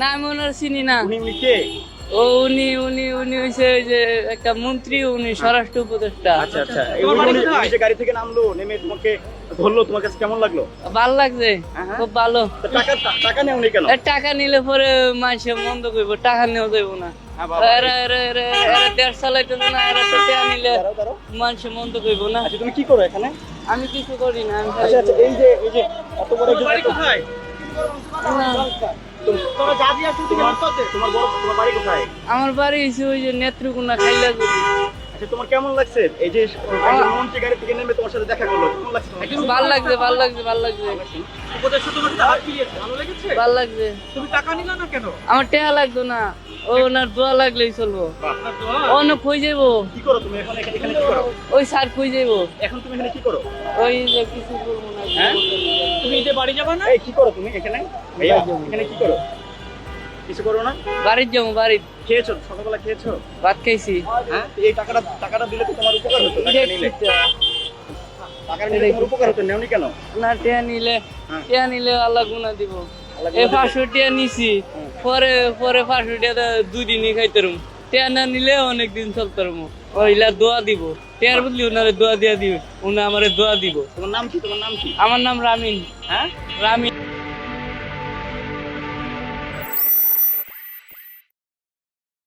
না আমি ওনার চিনি না। উনি কে ও উনি উনি উনি হইছে ওই যে একটা মন্ত্রী উনি স্বরাষ্ট্র উপদেষ্টা। আচ্ছা আচ্ছা। এই যে গাড়ি থেকে নামলো নেমে তোমাকে ধরলো তোমার কাছে কেমন লাগল? ভালো লাগছে হ্যাঁ। খুব ভালো। টাকা টাকা নেও নি কেন? টাকা নিলে পরে মানুষে মন্দ করব টাকা নেওয়া যাইব না। হ্যাঁ, আচ্ছা তুমি কি করো এখানে? আমি কিছু করি না আমি আচ্ছা আচ্ছা এই যে এই যে এত বড় কোথায় না, তোমার তোমার বড় তোমার বাড়ি কোথায় আমার বাড়ি হইছে ওই যে নেত্রকোনা খাইলা করি তোমার কেমন লাগছে? এই যে মন্ত্রী গাড়ি থেকে নেমে তোমার সাথে দেখা করল কেমন লাগছে তোমার? ভালো লাগছে ভালো লাগছে ভালো লাগছে। উপদেষ্টা তোমার সাথে হাত ভালো লেগেছে? ভালো লাগছে। তুমি টাকা নিলা না কেন? আমার টাকা লাগতো না। ও ওনার দোয়া লাগলেই চলবো। কই যাইবো? কি করো তুমি এখন? এখানে এখানে কি করো? ওই স্যার কই যাইবো? এখন তুমি এখানে কি করো? ওই যে কিছু করব না। হ্যাঁ? তুমি ঈদে বাড়ি যাবে না? এই কি করো তুমি এখানে? এখানে কি করো? কিছু করো না? বাড়ির যাব বাড়ির। খেয়েছো? সকালবেলা খেয়েছো? ভাত খাইছি। হ্যাঁ? এই টাকাটা টাকাটা দিলে তো তোমার উপকার হতো টাকা নিলে। তোমার উপকার হতো নেওনি কেন? না টিয়া নিলে হ্যাঁ। টিয়া নিলে আল্লাহ গুনা দিব। এই পাঁচশো টিয়া নিছি পরে পরে পাঁচশো টিয়া দুই দিনই খাইতে রুম। টিয়া না নিলে অনেক দিন চলতে রুম। ওইলা দোয়া দিব। টিয়ার বদলি ওনারে দোয়া দিয়া দিবে উনি আমারে দোয়া দিব। তোমার নাম কি? তোমার নাম কি? আমার নাম রামিন। হ্যাঁ? রামিন।